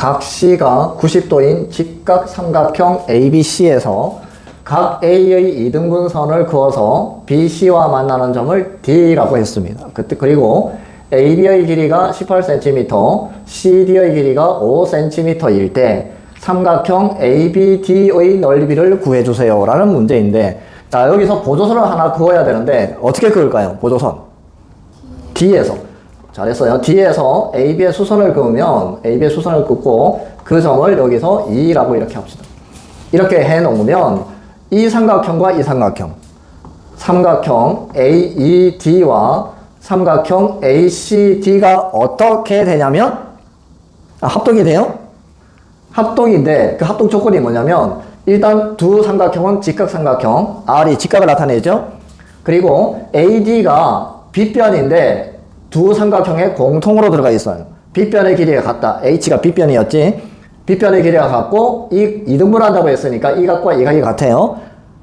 각 C가 90도인 직각 삼각형 ABC에서 각 A의 2등분선을 그어서 BC와 만나는 점을 D라고 했습니다. 그때 그리고 AB의 길이가 18cm, CD의 길이가 5cm일 때 삼각형 ABD의 넓이를 구해주세요. 라는 문제인데, 자, 여기서 보조선을 하나 그어야 되는데, 어떻게 그을까요? 보조선. D에서. 잘했어요. D에서 AB의 수선을 그으면, AB의 수선을 긋고, 그 점을 여기서 2라고 이렇게 합시다. 이렇게 해 놓으면, 이 삼각형과 이 삼각형, 삼각형 AED와 삼각형 ACD가 어떻게 되냐면, 아, 합동이 돼요? 합동인데 그 합동 조건이 뭐냐면 일단 두 삼각형은 직각삼각형 R이 직각을 나타내죠 그리고 AD가 빗변인데 두 삼각형에 공통으로 들어가 있어요. 빗변의 길이가 같다. H가 빗변이었지. 빗변의 길이가 같고 이 이등분 한다고 했으니까 이 각과 이 각이 같아요.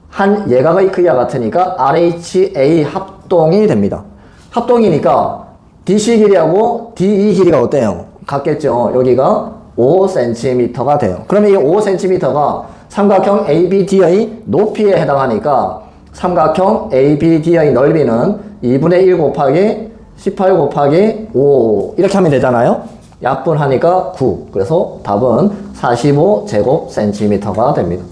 한 예각의 크기가 같으니까 RHA 합동이 됩니다. 합동이니까 DC 길이하고 DE 길이가 어때요? 같겠죠. 여기가 5cm가 돼요. 그러면 이 5cm가 삼각형 ABD의 높이에 해당하니까 삼각형 ABD의 넓이는 2분의 1 곱하기 18 곱하기 5 이렇게 하면 되잖아요. 약분하니까 9. 그래서 답은 45 제곱cm가 됩니다.